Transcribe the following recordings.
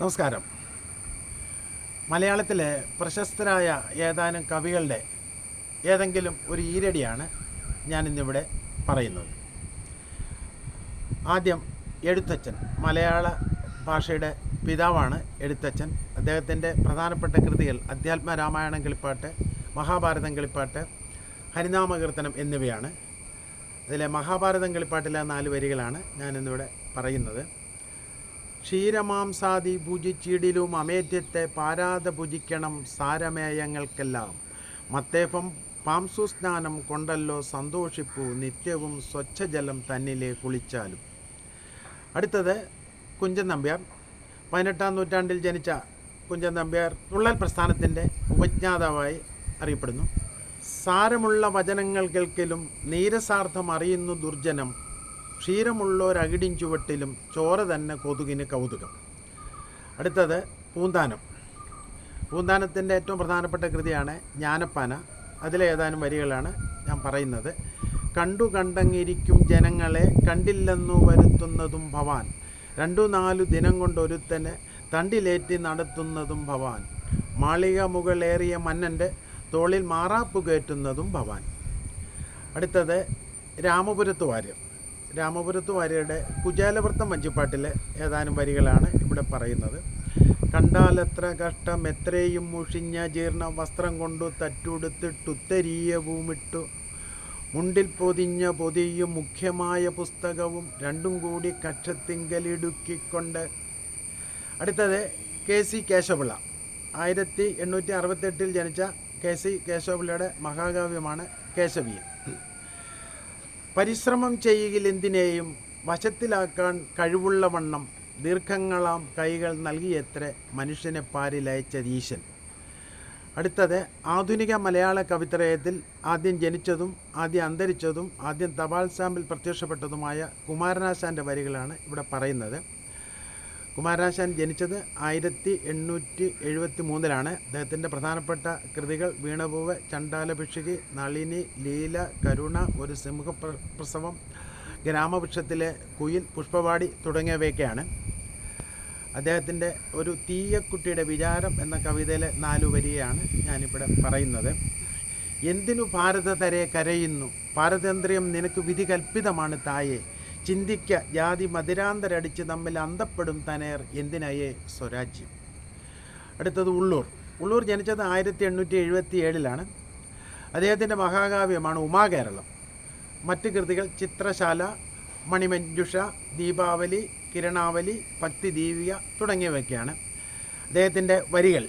നമസ്കാരം. മലയാളത്തിലെ പ്രശസ്തരായ ഏതാനും കവികളുടെ ഏതെങ്കിലും ഒരു ഈരടിയാണ് ഞാനിന്നിവിടെ പറയുന്നത്. ആദ്യം എഴുത്തച്ഛൻ മലയാള ഭാഷയുടെ പിതാവാണ് എഴുത്തച്ഛൻ. അദ്ദേഹത്തിന്റെ പ്രധാനപ്പെട്ട കൃതികൾ അധ്യാത്മ രാമായണം കളിപ്പാട്ട് മഹാഭാരതം കളിപ്പാട്ട് ഹരിനാമകീർത്തനം എന്നിവയാണ്. അതിലെ മഹാഭാരതം കളിപ്പാട്ടിലെ നാല് വരികളാണ് ഞാനിന്നിവിടെ പറയുന്നത്. ക്ഷീരമാംസാദി ഭുജിച്ചിടിലും അമേധ്യത്തെ പാരാതെ ഭുജിക്കണം സാരമേയങ്ങൾക്കെല്ലാം. മത്തേപ്പം പാംസു സ്നാനം കൊണ്ടല്ലോ സന്തോഷിപ്പു നിത്യവും സ്വച്ഛജലം തന്നിലെ കുളിച്ചാലും. അടുത്തത് കുഞ്ചൻ നമ്പ്യാർ പതിനെട്ടാം നൂറ്റാണ്ടിൽ ജനിച്ച കുഞ്ചൻ നമ്പ്യാർ തുള്ളൽ പ്രസ്ഥാനത്തിന്റെ ഉപജ്ഞാതാവായി അറിയപ്പെടുന്നു. സാരമുള്ള വചനങ്ങൾ കേൾക്കലും നീരസാർത്ഥം അറിയുന്നു ദുർജനം. ക്ഷീരമുള്ളൊരകിടിൻ ചുവട്ടിലും ചോര തന്നെ കൊതുകിന് കൗതുകം. അടുത്തത് പൂന്താനം. പൂന്താനത്തിന്റെ ഏറ്റവും പ്രധാനപ്പെട്ട കൃതിയാണ് ജ്ഞാനപ്പാന. അതിലെ ഏതാനും വരികളാണ് ഞാൻ പറയുന്നത്. കണ്ടു കണ്ടങ്ങിരിക്കും ജനങ്ങളെ കണ്ടില്ലെന്നു വരുത്തുന്നതും ഭവാൻ. രണ്ടു നാലു ദിനം കൊണ്ടൊരുത്തനെ തണ്ടിലേറ്റി നടത്തുന്നതും ഭവാൻ. മാളിക മുകളേറിയ മന്നന്റെ തോളിൽ മാറാപ്പ് കയറ്റുന്നതും ഭവാൻ. അടുത്തത് രാമപുരത്ത് വാര്യർ രാമപുരത്ത് വാര്യരുടെ കുചാലവൃത്തം വഞ്ചിപ്പാട്ടിലെ ഏതാനും വരികളാണ് ഇവിടെ പറയുന്നത്. കണ്ടാലെത്ര കഷ്ടം എത്രയും മുഷിഞ്ഞ ജീർണ വസ്ത്രം കൊണ്ടു തറ്റുടുത്തിട്ടുത്തരീയ ഭൂമിട്ടു മുണ്ടിൽ പൊതിഞ്ഞ പൊതിയും മുഖ്യമായ പുസ്തകവും രണ്ടും കൂടി കക്ഷത്തിങ്കലിടുക്കിക്കൊണ്ട്. അടുത്തത് കെ. സി. കേശവപിള്ള. ആയിരത്തി എണ്ണൂറ്റി അറുപത്തെട്ടിൽ ജനിച്ച കെ. സി. കേശവപിള്ളയുടെ മഹാകാവ്യമാണ് കേശവീയം പരിശ്രമം ചെയ്യുകിൽ എന്തിനേയും വശത്തിലാക്കാൻ കഴിവുള്ള വണ്ണം ദീർഘങ്ങളാം കൈകൾ നൽകിയത്ര മനുഷ്യനെ പാരിലയച്ച ഈശൻ. അടുത്തത് ആധുനിക മലയാള കവിത്രയത്തിൽ ആദ്യം ജനിച്ചതും ആദ്യം അന്തരിച്ചതും ആദ്യം തപാൽ സ്റ്റാമ്പിൽ പ്രത്യക്ഷപ്പെട്ടതുമായ കുമാരനാശാന്റെ വരികളാണ് ഇവിടെ പറയുന്നത്. കുമാരനാശാൻ ജനിച്ചത് ആയിരത്തി എണ്ണൂറ്റി എഴുപത്തി മൂന്നിലാണ് അദ്ദേഹത്തിന്റെ പ്രധാനപ്പെട്ട കൃതികൾ വീണപൂവ് ചണ്ടാലഭിക്ഷുകി നളിനി ലീല കരുണ ഒരു സിംഹ പ്ര- പ്രസവം ഗ്രാമവൃക്ഷത്തിലെ കുയിൽ പുഷ്പവാടി തുടങ്ങിയവയൊക്കെയാണ്. അദ്ദേഹത്തിന്റെ ഒരു തീയക്കുട്ടിയുടെ വിചാരം എന്ന കവിതയിലെ നാലു വരിയാണ് ഞാനിവിടെ പറയുന്നത്. എന്തിനു ഭാരതതരെ കരയുന്നു? പാരതന്ത്ര്യം നിനക്ക് വിധി കൽപ്പിതമാണ് തായെ. ചിന്തിക്ക ജാതി മതിരാന്തരടിച്ച് തമ്മിൽ അന്തപ്പെടും തനേർ എന്തിനയേ സ്വരാജ്യം? അടുത്തത് ഉള്ളൂർ. ഉള്ളൂർ ജനിച്ചത് ആയിരത്തി എണ്ണൂറ്റി എഴുപത്തി ഏഴിലാണ് അദ്ദേഹത്തിന്റെ മഹാകാവ്യമാണ് ഉമാകേരളം. മറ്റ് കൃതികൾ ചിത്രശാല മണിമഞ്ജുഷ ദീപാവലി കിരണാവലി ഭക്തിദീപിക തുടങ്ങിയവയൊക്കെയാണ് അദ്ദേഹത്തിന്റെ വരികൾ.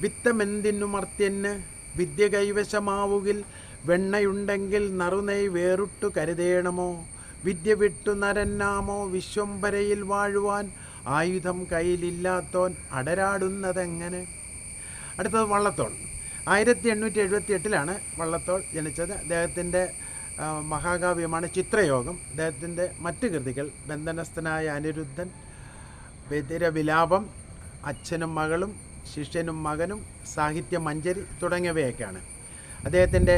വിത്തമെന്തിനുമർത്യന്? വിദ്യ കൈവശമാവുകിൽ വെണ്ണയുണ്ടെങ്കിൽ നറുനെയ് വേറിട്ടു കരുതേണമോ? വിദ്യ വിട്ടു നരന്നാമോ വിശ്വംബരയിൽ വാഴുവാൻ ആയുധം കയ്യിലില്ലാത്തോൻ അടരാടുന്നതെങ്ങനെ? അടുത്തത് വള്ളത്തോൾ. ആയിരത്തി എണ്ണൂറ്റി എഴുപത്തി എട്ടിലാണ് വള്ളത്തോൾ ജനിച്ചത്. അദ്ദേഹത്തിന്റെ മഹാകാവ്യമാണ് ചിത്രയോഗം. അദ്ദേഹത്തിന്റെ മറ്റ് കൃതികൾ ബന്ധനസ്ഥനായ അനിരുദ്ധൻ ബദിരവിലാപം അച്ഛനും മകളും ശിഷ്യനും മകനും സാഹിത്യ മഞ്ജരി തുടങ്ങിയവയൊക്കെയാണ്. അദ്ദേഹത്തിന്റെ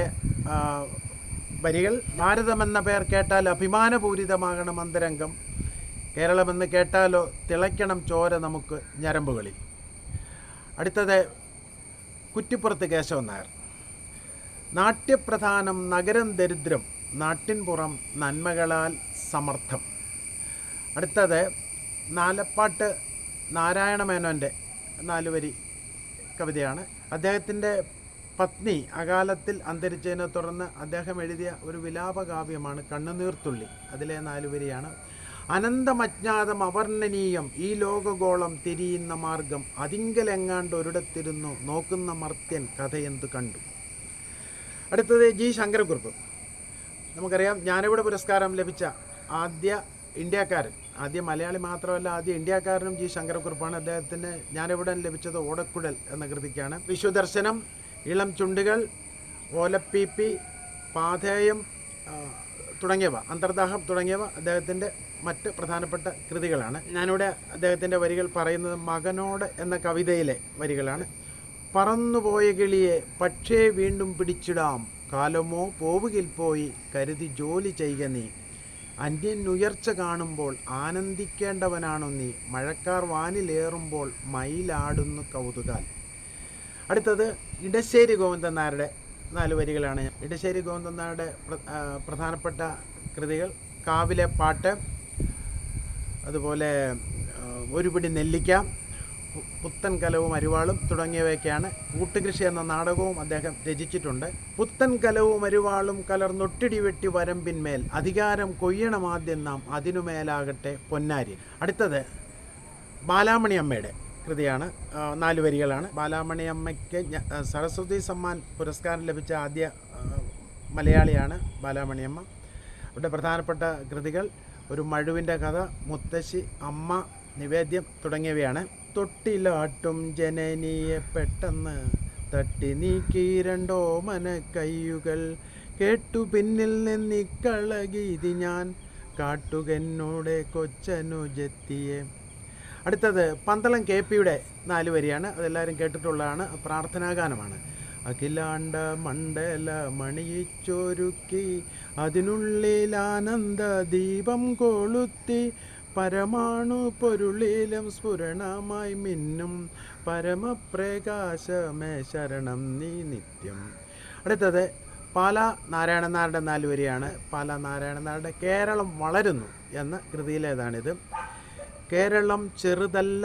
വരികൾ ഭാരതമെന്ന പേർ കേട്ടാൽ അഭിമാനപൂരിതമാകണം അന്തരംഗം. കേരളമെന്ന് കേട്ടാലോ തിളയ്ക്കണം ചോര നമുക്ക് ഞരമ്പുകളിൽ. അടുത്തത് കുറ്റിപ്പുറത്ത് കേശവൻ നായർ. നാട്യപ്രധാനം നഗരം ദരിദ്രം നാട്ടിൻപുറം നന്മകളാൽ സമർത്ഥം. അടുത്തത് നാലപ്പാട്ട് നാരായണ മേനോന്റെ നാലുവരി കവിതയാണ്. അദ്ദേഹത്തിന്റെ പത്നി അകാലത്തിൽ അന്തരിച്ചതിനെ തുടർന്ന് അദ്ദേഹം എഴുതിയ ഒരു വിലാപകാവ്യമാണ് കണ്ണുനീർത്തുള്ളി അതിലെ നാലുവരിയാണ് അനന്തമജ്ഞാതം അവർണനീയം ഈ ലോകഗോളം തിരിയുന്ന മാർഗം അതിങ്കലെങ്ങാണ്ട് ഒരിടത്തിരുന്നു നോക്കുന്ന മർത്യൻ കഥയെന്ത് കണ്ടു അടുത്തത് ജി. ശങ്കരക്കുറുപ്പ് നമുക്കറിയാം ജ്ഞാനപീഠ പുരസ്കാരം ലഭിച്ച ആദ്യ ഇന്ത്യക്കാരൻ ആദ്യ മലയാളി മാത്രമല്ല ആദ്യ ഇന്ത്യക്കാരനും ജി. ശങ്കരക്കുറുപ്പാണ് അദ്ദേഹത്തിന് ജ്ഞാനപീഠം ലഭിച്ചത് ഓടക്കുഴൽ എന്ന കൃതിക്കാണ്. വിശ്വദർശനം ഇളം ചുണ്ടുകൾ ഓലപ്പീപ്പി പാഥേയം തുടങ്ങിയവ അന്തർദാഹം തുടങ്ങിയവ അദ്ദേഹത്തിന്റെ മറ്റ് പ്രധാനപ്പെട്ട കൃതികളാണ്. ഞാനിവിടെ അദ്ദേഹത്തിന്റെ വരികൾ പറയുന്നത് മകനോട് എന്ന കവിതയിലെ വരികളാണ്. പറന്നുപോയ കിളിയെ പക്ഷേ വീണ്ടും പിടിച്ചിടാം. കാലമോ പോവുകിൽ പോയി കരുതി ജോലി ചെയ്യുക നീ. അന്യൻ ഉയർച്ച കാണുമ്പോൾ ആനന്ദിക്കേണ്ടവനാണു നീ. മഴക്കാർ വാനിലേറുമ്പോൾ മയിലാടുന്നു കൗതുകാൽ. അടുത്തത് ഇടശ്ശേരി ഗോവിന്ദൻ നായരുടെ നാല് വരികളാണ് ഇടശ്ശേരി ഗോവിന്ദൻ നായരുടെ പ്രധാനപ്പെട്ട കൃതികൾ കാവിലെ പാട്ട് അതുപോലെ ഒരുപിടി ഒരു പിടി നെല്ലിക്ക പുത്തൻ കലവും അരിവാളും തുടങ്ങിയവയൊക്കെയാണ്. കൂട്ടുകൃഷി എന്ന നാടകവും അദ്ദേഹം രചിച്ചിട്ടുണ്ട്. പുത്തൻ കലവും അരിവാളും കലർന്നൊട്ടിടി വെട്ടി വരമ്പിന്മേൽ അധികാരം കൊയ്യണം ആദ്യം നാം അതിനുമേലാകട്ടെ പൊന്നാരി. അടുത്തത് ബാലാമണി അമ്മയുടെ കൃതിയാണ് നാല് വരികളാണ്. ബാലാമണി അമ്മയ്ക്ക് സരസ്വതി സമ്മാൻ പുരസ്കാരം ലഭിച്ച ആദ്യ മലയാളിയാണ് ബാലാമണി അമ്മ. അവിടെ പ്രധാനപ്പെട്ട കൃതികൾ ഒരു മഴുവിന്റെ കഥ മുത്തശ്ശി അമ്മ നിവേദ്യം തുടങ്ങിയവയാണ്. തൊട്ടിലാട്ടും ജനനിയെ പെട്ടെന്ന് തട്ടി നീക്കി രണ്ടോ മന കയ്യുകൾ. കേട്ടു പിന്നിൽ നിന്നിക്കളകീതി ഞാൻ കാട്ടുകെന്നോടെ കൊച്ചനുജത്തിയെ. അടുത്തത് പന്തളം കെ പിയുടെ നാല് വരിയാണ്. അതെല്ലാവരും കേട്ടിട്ടുള്ളതാണ്. പ്രാർത്ഥനാഗാനമാണ്. അഖിലാണ്ട മണ്ഡല മണിയിച്ചൊരുക്കി അതിനുള്ളിൽ ആനന്ദ ദീപം കൊളുത്തി പരമാണു പൊരുളിലും സ്ഫുരണമായി മിന്നും പരമപ്രകാശമേ ശരണം നീ നിത്യം. അടുത്തത് പാല നാരായണനാരുടെ നാലുവരിയാണ് നാല് വരിയാണ്. പാല നാരായണനാരുടെ കേരളം വളരുന്നു എന്ന കൃതിയിലേതാണിത്. കേരളം ചെറുതല്ല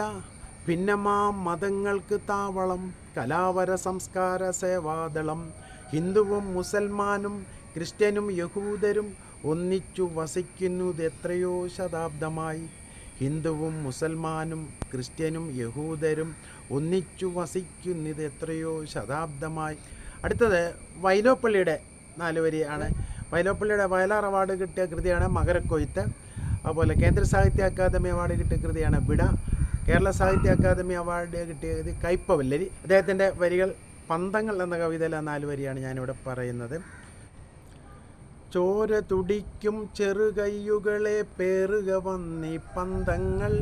ഭിന്നമാ മതങ്ങൾക്ക് താവളം കലാവര സംസ്കാര സേവാദളം. ഹിന്ദുവും മുസൽമാനും ക്രിസ്ത്യനും യഹൂദരും ഒന്നിച്ചു വസിക്കുന്നത് എത്രയോ ശതാബ്ദമായി. ഹിന്ദുവും മുസൽമാനും ക്രിസ്ത്യനും യഹൂദരും ഒന്നിച്ചു വസിക്കുന്നത് എത്രയോ ശതാബ്ദമായി. അടുത്തത് വൈലോപ്പള്ളിയുടെ നാലുവരിയാണ്. വൈലോപ്പള്ളിയുടെ വയലാർ അവാർഡ് കിട്ടിയ കൃതിയാണ് മകരക്കൊയ്ത്ത്. അതുപോലെ കേന്ദ്ര സാഹിത്യ അക്കാദമി അവാർഡ് കിട്ടിയ കൃതിയാണ് വിട. കേരള സാഹിത്യ അക്കാദമി അവാർഡ് കിട്ടിയ കൃതി കയ്പവല്ലരി അദ്ദേഹത്തിന്റെ വരികൾ പന്തങ്ങൾ എന്ന കവിതയിലെ നാല് വരിയാണ് ഞാനിവിടെ പറയുന്നത്. ചോര തുടിക്കും ചെറുകയ്യുകളെ പേറുക വന്നി പന്തങ്ങൾ.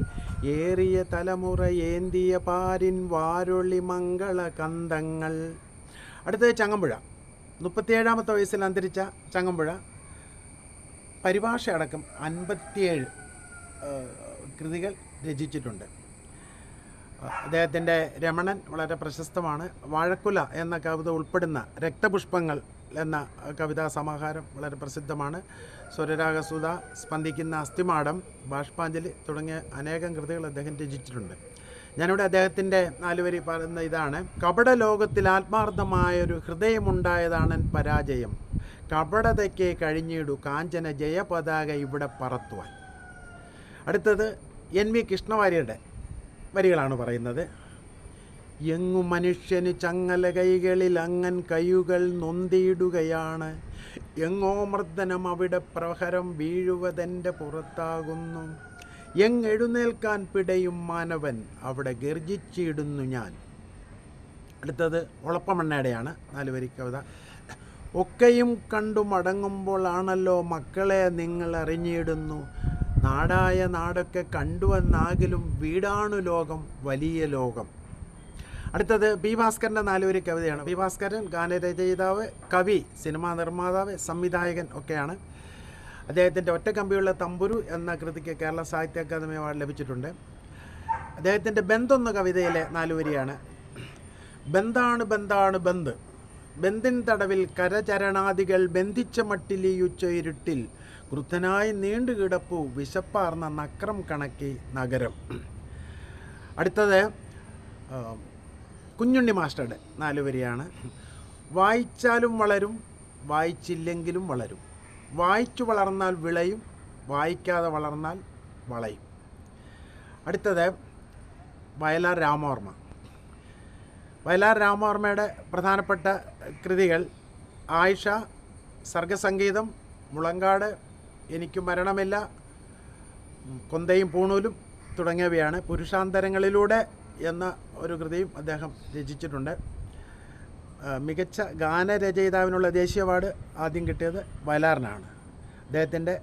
ഏറിയ തലമുറ ഏന്തിയ പാരിൻ വാരൊളി മംഗള കന്തങ്ങൾ. അടുത്തത് ചങ്ങമ്പുഴ. മുപ്പത്തിയേഴാമത്തെ വയസ്സിൽ അന്തരിച്ച ചങ്ങമ്പുഴ. പരിഭാഷ അടക്കം അൻപത്തിയേഴ് കൃതികൾ രചിച്ചിട്ടുണ്ട്. അദ്ദേഹത്തിന്റെ രമണൻ വളരെ പ്രശസ്തമാണ്. വാഴക്കുല എന്ന കവിത ഉൾപ്പെടുന്ന രക്തപുഷ്പങ്ങൾ എന്ന കവിതാ സമാഹാരം വളരെ പ്രസിദ്ധമാണ്. സ്വരരാഗസുത സ്പന്ദിക്കുന്ന അസ്ഥിമാടം ബാഷ്പാഞ്ജലി തുടങ്ങിയ അനേകം കൃതികൾ അദ്ദേഹം രചിച്ചിട്ടുണ്ട്. ഞാനിവിടെ അദ്ദേഹത്തിന്റെ നാലുവരി പറയുന്ന ഇതാണ്. കപട ലോകത്തിൽ ആത്മാർത്ഥമായൊരു ഹൃദയമുണ്ടായതാണ് പരാജയം. കപടതയ്ക്ക് കഴിഞ്ഞിടു കാഞ്ചന ജയപതാക ഇവിടെ പറത്തുവാൻ. അടുത്തത് എൻ വി കൃഷ്ണവാര്യരുടെ വരികളാണ് പറയുന്നത്. എങ്ങു മനുഷ്യന് ചങ്ങല കൈകളിൽ അങ്ങൻ കൈകൾ നൊന്തിയിടുകയാണ്. എങ്ങോ മർദ്ദനം അവിടെ പ്രഹരം വീഴുവതെന്റെ പുറത്താകുന്നു. എങ്ങെഴുന്നേൽക്കാൻ പിടയും മാനവൻ അവിടെ ഗർജിച്ചിടുന്നു ഞാൻ. അടുത്തത് ഒളപ്പമണ്ണയുടെയാണ് നാലുവരി കവിത. ഒക്കെയും കണ്ടു മടങ്ങുമ്പോഴാണല്ലോ മക്കളെ നിങ്ങൾ അറിഞ്ഞിടുന്നു. നാടായ നാടൊക്കെ കണ്ടുവന്നാകിലും വീടാണു ലോകം വലിയ ലോകം. അടുത്തത് പി ഭാസ്കരന്റെ നാലുവരി കവിതയാണ്. പി ഭാസ്കരൻ ഗാനരചയിതാവ് കവി സിനിമാ നിർമ്മാതാവ് സംവിധായകൻ ഒക്കെയാണ്. അദ്ദേഹത്തിന്റെ ഒറ്റക്കമ്പിയുള്ള തമ്പുരു എന്ന കൃതിക്ക് കേരള സാഹിത്യ അക്കാദമി അവാർഡ് ലഭിച്ചിട്ടുണ്ട്. അദ്ദേഹത്തിന്റെ ബന്ധ എന്ന കവിതയിലെ നാലുവരിയാണ് ബന്ധാണ് ബന്ധാണ് ബന്ദ് ബന്ധിൻ തടവിൽ കരചരണാദികൾ ബന്ധിച്ച മട്ടിലിയുച്ച ഇരുട്ടിൽ ക്രുദ്ധനായി നീണ്ടുകിടപ്പു വിശപ്പാർന്ന നക്രം കണക്കി നഗരം. അടുത്തത് കുഞ്ഞുണ്ണി മാസ്റ്ററുടെ നാല് വരിയാണ് വായിച്ചാലും വളരും വായിച്ചില്ലെങ്കിലും വളരും. വായിച്ചു വളർന്നാൽ വിളയും വായിക്കാതെ വളർന്നാൽ വളയും. അടുത്തത് വയലാർ രാമവർമ്മ. വയലാർ രാമവർമ്മയുടെ പ്രധാനപ്പെട്ട കൃതികൾ ആയിഷ സർഗസംഗീതം മുളങ്കാട് എനിക്ക് മരണമില്ല കൊന്തയും പൂണൂലും തുടങ്ങിയവയാണ് പുരുഷാന്തരങ്ങളിലൂടെ എന്ന ഒരു കൃതിയും അദ്ദേഹം രചിച്ചിട്ടുണ്ട്. മികച്ച ഗാനരചയിതാവിനുള്ള ദേശീയ അവാർഡ് ആദ്യം കിട്ടിയത് വയലാറിനാണ്. അദ്ദേഹത്തിന്റെ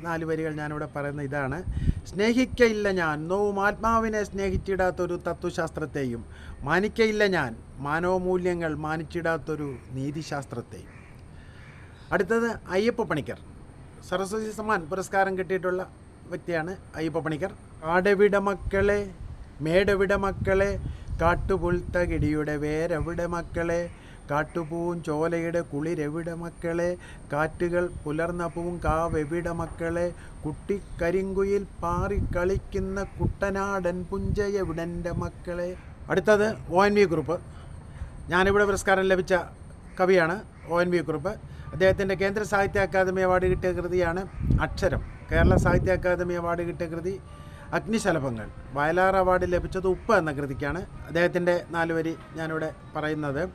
നാല് വരികൾ ഞാനിവിടെ പറയുന്ന ഇതാണ്. സ്നേഹിക്കയില്ല ഞാൻ. നോവും ആത്മാവിനെ സ്നേഹിച്ചിടാത്തൊരു തത്വശാസ്ത്രത്തെയും മാനിക്കയില്ല ഞാൻ. മാനവമൂല്യങ്ങൾ മാനിച്ചിടാത്തൊരു നീതിശാസ്ത്രത്തെയും. അടുത്തത് അയ്യപ്പ പണിക്കർ. സരസ്വതി സമ്മാൻ പുരസ്കാരം കിട്ടിയിട്ടുള്ള വ്യക്തിയാണ് അയ്യപ്പ പണിക്കർ. ആടവിട മക്കളെ മേടവിട മക്കളെ കാട്ടുപുൽത്തകിടിയുടെ വേരവിട മക്കളെ കാട്ടുപൂവും ചോലയുടെ കുളിരെവിടെ മക്കളെ? കാറ്റുകൾ പുലർന്ന പൂവും കാവെവിടെ മക്കളെ? കുട്ടിക്കരിങ്കുയിൽ പാറി കളിക്കുന്ന കുട്ടനാടൻ പുഞ്ചയവിടന്റെ മക്കളെ? അടുത്തത് ഒ എൻ വി ഗ്രൂപ്പ് ഞാനിവിടെ പുരസ്കാരം ലഭിച്ച കവിയാണ് ഒ എൻ വി കുറുപ്പ് അദ്ദേഹത്തിന്റെ കേന്ദ്ര സാഹിത്യ അക്കാദമി അവാർഡ് കിട്ടിയ കൃതിയാണ് അക്ഷരം. കേരള സാഹിത്യ അക്കാദമി അവാർഡ് കിട്ടിയ കൃതി അഗ്നിശലഭങ്ങൾ. വയലാർ അവാർഡ് ലഭിച്ചത് ഉപ്പ് എന്ന കൃതിക്കാണ് അദ്ദേഹത്തിന്റെ നാലുവരി ഞാനിവിടെ പറയുന്നത്.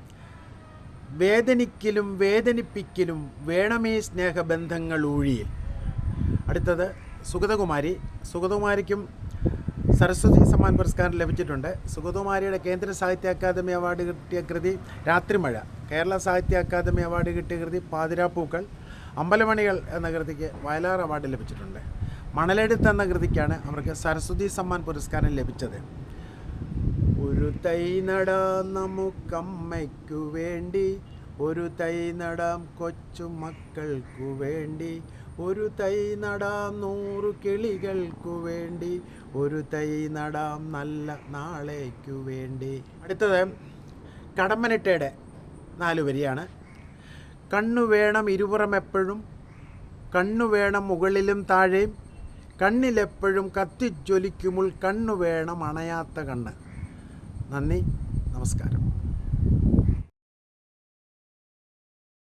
വേദനിക്കലും വേദനിപ്പിക്കലും വേണമേ സ്നേഹബന്ധങ്ങൾ ഊഴിയിൽ. അടുത്തത് സുഗതകുമാരി. സുഗതകുമാരിക്കും സരസ്വതി സമ്മാൻ പുരസ്കാരം ലഭിച്ചിട്ടുണ്ട്. സുഗതകുമാരിയുടെ കേന്ദ്ര സാഹിത്യ അക്കാദമി അവാർഡ് കിട്ടിയ കൃതി രാത്രിമഴ. കേരള സാഹിത്യ അക്കാദമി അവാർഡ് കിട്ടിയ കൃതി പാതിരാപ്പൂക്കൾ. അമ്പലമണികൾ എന്ന കൃതിക്ക് വയലാർ അവാർഡ് ലഭിച്ചിട്ടുണ്ട്. മണലെടുത്ത് എന്ന കൃതിക്കാണ് അവർക്ക് സരസ്വതി സമ്മാൻ പുരസ്കാരം ലഭിച്ചത്. ഒരു തൈ നടാം നമുക്കമ്മയ്ക്കു വേണ്ടി. ഒരു തൈ നടാം കൊച്ചു മക്കൾക്കു വേണ്ടി. ഒരു തൈ നടാം നൂറു കിളികൾക്കു വേണ്ടി. ഒരു തൈ നടാം നല്ല നാളേക്കു വേണ്ടി. അടുത്തത് കടമ്മനിട്ടയുടെ നാല് വരിയാണ്. കണ്ണു വേണം ഇരുപുറം എപ്പോഴും. കണ്ണു വേണം മുകളിലും താഴെയും. കണ്ണിലെപ്പോഴും കത്തിജ്വലിക്കുമ്പോൾ കണ്ണു വേണം അണയാത്ത കണ്ണ്. നന്ദി നമസ്കാരം.